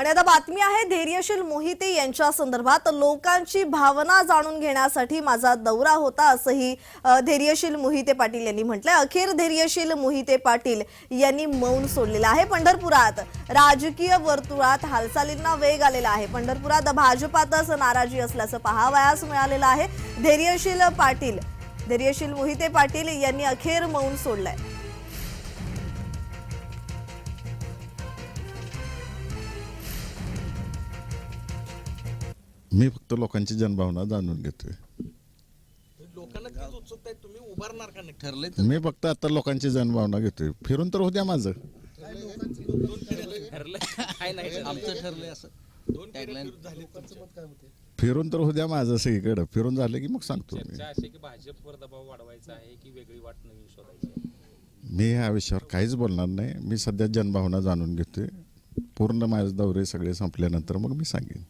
आणि आता बातमी आहे धैर्यशील मोहिते यांच्या संदर्भात लोकांची भावना जाणून घेण्यासाठी माझा दौरा होता असंही धैर्यशील मोहिते पाटील यांनी म्हटलंय. अखेर धैर्यशील मोहिते पाटील यांनी मौन सोडलेलं आहे पंढरपुरात. राजकीय वर्तुळात हालचालींना वेग आलेला आहे. पंढरपुरात भाजपातच नाराजी असल्याचं पाहावयास मिळालेलं आहे. धैर्यशील पाटील धैर्यशील मोहिते पाटील यांनी अखेर मौन सोडलंय. मी फक्त लोकांची जनभावना जाणून घेतोय. लोकांना तीच उत्सुकता आहे तुम्ही उभारणार का नाही? ठरलंय मी फक्त आता लोकांची जनभावना घेतोय. फिरून तर होत्या माझं. ठरलंय. काय नाही आमचं ठरलंय असं. टॅगलाईन फिरून तर होत्या माझं सगळीकडं. फिरून झालं की मग सांगतो मी. चर्चा अशी आहे की भाजपवर दबाव वाढवायचा आहे की वेगळी वाट नवीन शोधायची आहे? मी ह्या विषयावर काहीच बोलणार नाही. मी सध्या जनभावना जाणून घेतोय. पूर्ण माझे दौरे सगळे संपल्यानंतर मग मी सांगेन.